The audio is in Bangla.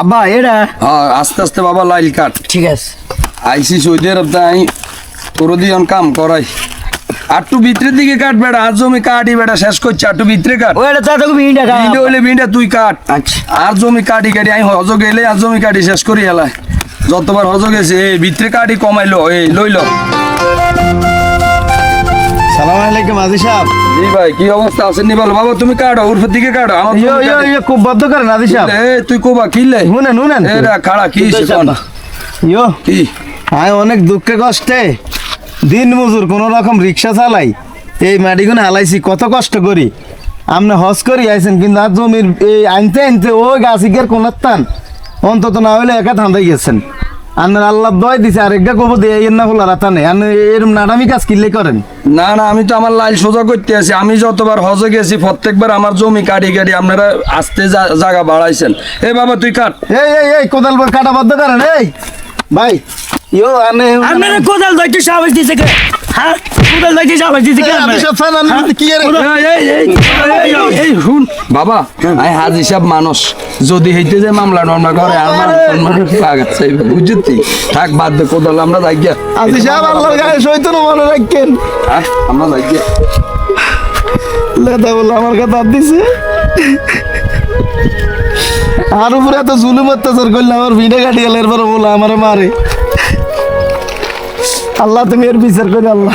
আব্বা এটা হ্যাঁ আস্তে আস্তে বাবা লাইল কাট। ঠিক আছে। আইসি সৌদি আরব তাই তোর দিয়ন কাম করাই। আটটু ভিতরের দিকে কাট বেটা আর জমি কাটি বেটা শেষ করছে আটটু ভিতরে কাট। ওটা তো তোকে ভিড় দেখা ভিডিও হইলে ভিডিও তুই কাট। আচ্ছা। আর জমি কাটি কাটি আমি হজ গেলে আর জমি কাটি শেষ করি এলাই যতবার হজ গেছে এই ভিতরে কাটি কমাইলো এই লইলো। আলাইকুম আজি সাহেব। জি ভাই কি অবস্থা? আছে নি বাবা তুমি কাটো উর্ফের দিকে কাটো আমার ইয়ো ইয়ো ইয়ো খুব বদ্ধ করেন আজি সাহেব। এ তুই কোবা কিনলে শুনেন শুনেন। এরা খাড়া কি হইছে ইয়ো কি? আমি অনেক দুঃখে কষ্টে। দিন মজুর কোন রকম রিক্সা চালাই। এই মাটিগুলো হালাইছি কত কষ্ট করি। আপনি হজ করি আইছেন কিন্তু আর জমির এই আনতে আনতে ওই গাছিকের কোন টান। অন্তত না হলে একা ধান্দাই গেছেন। আপনার আল্লাহ দয় দিছে আর একটা কব দিয়ে এর না হলো রাতা নেই। আপনি এরম নাডামি কাজ কিনলে করেন? না না আমি তো আমার লাইল সোজা করতে আছি। আমি যতবার হজে গেছি প্রত্যেকবার আমার জমি কাটি কাটি আপনারা আস্তে জায়গা বাড়াইছেন। এ বাবা তুই কাট। এই এই এই কোদাল বার কাটা বাধ্য করেন এই। ভাই ইয়ো আনে আপনারা কোদাল দিছে কে হ্যাঁ সাহস দিছে কে? বাবা আই হাজি সাহেব মানুষ। যদি হইতে যে মামলা টামলা করে আর। মানুষ বুঝছি থাক বাদ দে কোদাল আমরা যাই গিয়া। আজি সাহেব আল্লাহর গায়ে সইতো না মনে রাখেন। আমরা যাই গিয়া। লেদা বলে আমার কথা দিছে। আর উপরে এত জুলুম অত্যাচার করলে আমার ভিড়ে গাড়ি গেলে এরপরে বলে আমার মারে। আল্লাহ তুমি এর বিচার করে আল্লাহ।